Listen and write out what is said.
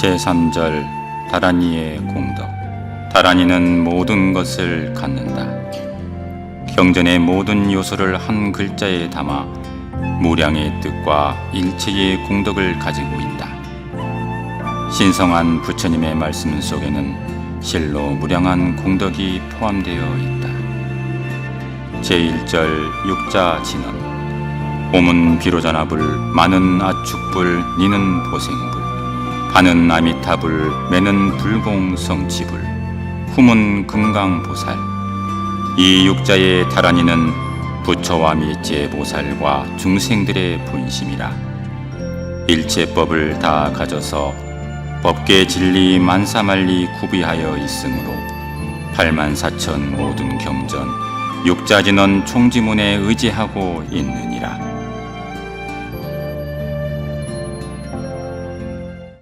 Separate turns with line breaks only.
제3절 다란이의 공덕 다란이는 모든 것을 갖는다. 경전의 모든 요소를 한 글자에 담아 무량의 뜻과 일체의 공덕을 가지고 있다. 신성한 부처님의 말씀 속에는 실로 무량한 공덕이 포함되어 있다. 제1절 육자 진언 옴은 비로자나불 많은 아축불 니는 보생불 가는 아미타불 매는 불공성치불 훔은 금강보살. 이 육자의 다란이는 부처와 미제 보살과 중생들의 본심이라. 일체법을 다 가져서 법계 진리 만사만리 구비하여 있으므로 팔만사천 모든 경전 육자진원 총지문에 의지하고 있느니라